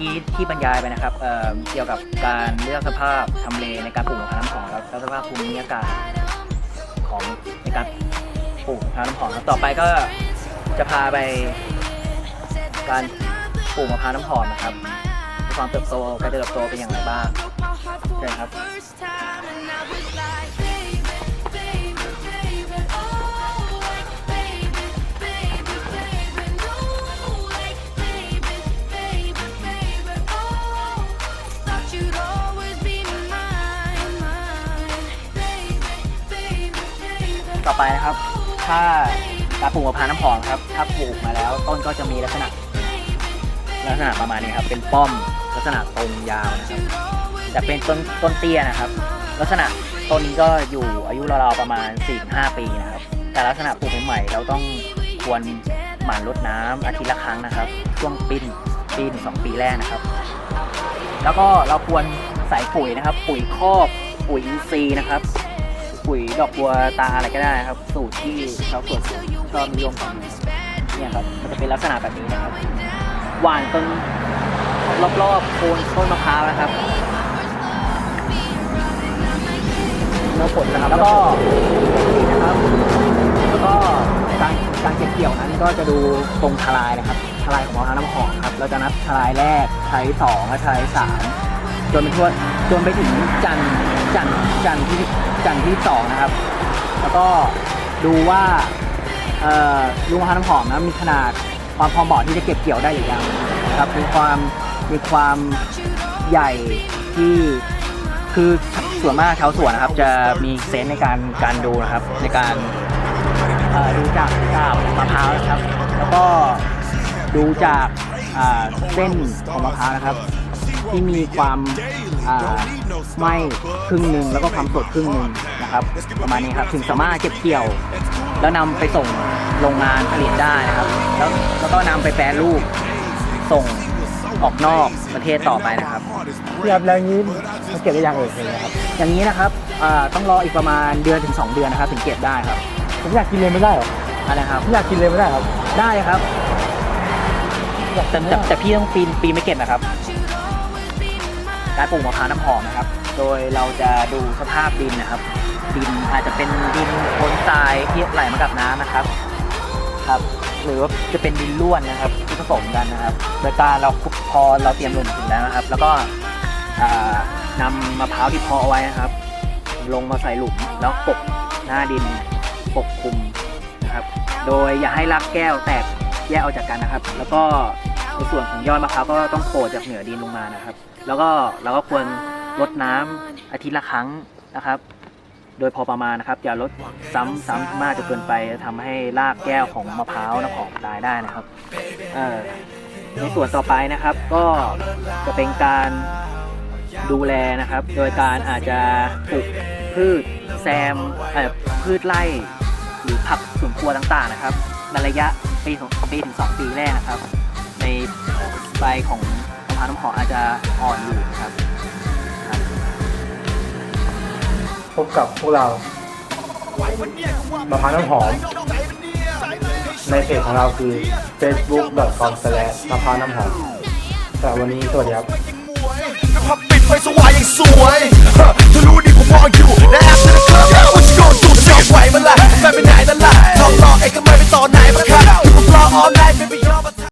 กี้ที่บรรยายไปนะครับเอ่อเกี่ยวกับการเลือกสภาพทำเลในการปลูกมะพร้าวน้ำหอมครับแล้วสภาพภูมิอากาศของในการปลูกมะพร้าวน้ำหอมครับต่อไปก็จะพาไปการปลูกมะพร้าวน้ำหอมนะครับมีความเติบโตการเติบโตเป็นอย่างไรบ้าง broke my heart for Okay, ต่อไปนะครับ ถ้าการปลูกมะพร้าวน้ำหอมครับ ถ้าปลูกมาแล้วต้นก็จะมีลักษณะ ลักษณะประมาณนี้ครับ เป็นป้อมลักษณะตรงยาวนะครับ จะเป็นต้นต้นเตี้ยนะครับ ลักษณะต้นนี้ก็อยู่อายุราวๆประมาณ 4-5 ปีนะครับ แต่ลักษณะปลูกใหม่ๆเราต้องควรหมั่นรดน้ำอาทิตย์ละครั้งนะครับ ช่วงปีนปีหนึ่งสองปีแรกนะครับ แล้วก็เราควรใส่ปุ๋ยนะครับ ปุ๋ยคอกปุ๋ยอินทรีย์นะครับ ปุ๋ยดอกบัวตาอะไรก็ได้นะครับ สูตรที่ชาวสวนชอบนิยมกันเนี่ยครับมันจะเป็นลักษณะแบบนี้นะครับ หว่านต้นรอบๆโคนต้นมะพร้าวนะครับเนื้อผลนะครับแล้วก็นะครับ แล้วก็การการเก็บเกี่ยวนั้นก็จะดูตรงทลายนะครับทลายของมะพร้าวน้ำหอมครับเราจะนับทลายแรกทลายที่สองและทลายที่สามจนไปทั่วจนไปถึงจันทร์จันทร์จันทร์ที่ จันทร์ที่สองนะครับ แล้วก็ดูว่าลูกมะพร้าวน้ำหอมนะมีขนาดความพอเหมาะที่จะเก็บเกี่ยวได้หรือยังนะครับมีความมีความใหญ่ที่คือส่วนมากชาวสวนนะครับ จะมีเซนในการการดูนะครับ ในการดูจากกาบมะพร้าวนะครับ แล้วก็ดูจากเส้นของมะพร้าวนะครับ ที่มีความอ่าไหม้ครึ่งหนึ่งแล้วก็ความสดครึ่งหนึ่งนะครับ ประมาณนี้ครับถึงสามารถเก็บเกี่ยว แล้วนำไปส่งโรงงานผลิตได้นะครับแล้วแล้วก็นำไปแปรรูปส่งออกนอกประเทศต่อไปนะครับพี่ครับแล้วนี้มันเก็บได้ยังเอ่ยเลยครับ อย่างนี้นะครับอ่าต้องรออีกประมาณเดือนถึง 2 เดือนนะครับ ถึงเก็บได้ครับ ผมอยากกินเลยไม่ได้เหรออะไรครับผมอยากกินเลยไม่ได้ครับ ได้ครับแต่แต่แต่พี่ต้องปีนปีนไม่เก็บนะครับ การปลูกมะพร้าวน้ำหอมนะครับ โดยเราจะดูสภาพดินนะครับ ดินอาจจะเป็นดินโคลนทรายที่ไหลมากับน้ำนะครับครับ หรือว่าจะเป็นดินล้วนนะครับที่ผสมกันนะครับ โดยการเราพอเราเตรียมหลงถึงแล้วนะครับ แล้วก็อ่านำมะพร้าวที่เพาะเอาไว้นะครับ ลงมาใส่หลุมแล้วปกหน้าดินปกคลุมนะครับ โดยอย่าให้รากแก้วแตกแยกออกจากกันนะครับ แล้วก็ ในส่วนของยอดมะพร้าวก็ต้องโผล่จากเหนือดินลงมานะครับ แล้วก็เราก็ควรรดน้ำอาทิตย์ละครั้งนะครับ โดยพอประมาณนะครับ อย่าลดซ้ำซ้ำมากจนเกินไปจะทำให้รากแก้วของมะพร้าวน้ำหอมตายได้นะครับในส่วนต่อไปนะครับก็จะเป็นการดูแลนะครับ โดยการอาจจะปลูกพืชแซมพืชไร่หรือผักสวนครัวต่างๆนะครับในระยะปีสองปีถึงสองปีแรกนะครับ ในใบของมะพร้าวน้ำหอมอาจจะอ่อนอยู่นะครับ พบกับพวกเรามะพร้าวน้ำหอม ในเพจของเราคือ facebook.com มะพร้าวน้ำหอมแต่วันนี้สวัสดีครับพับปิดไฟสว่างอย่างสวยเฮ้อเธอรู้ดีผมมองอยู่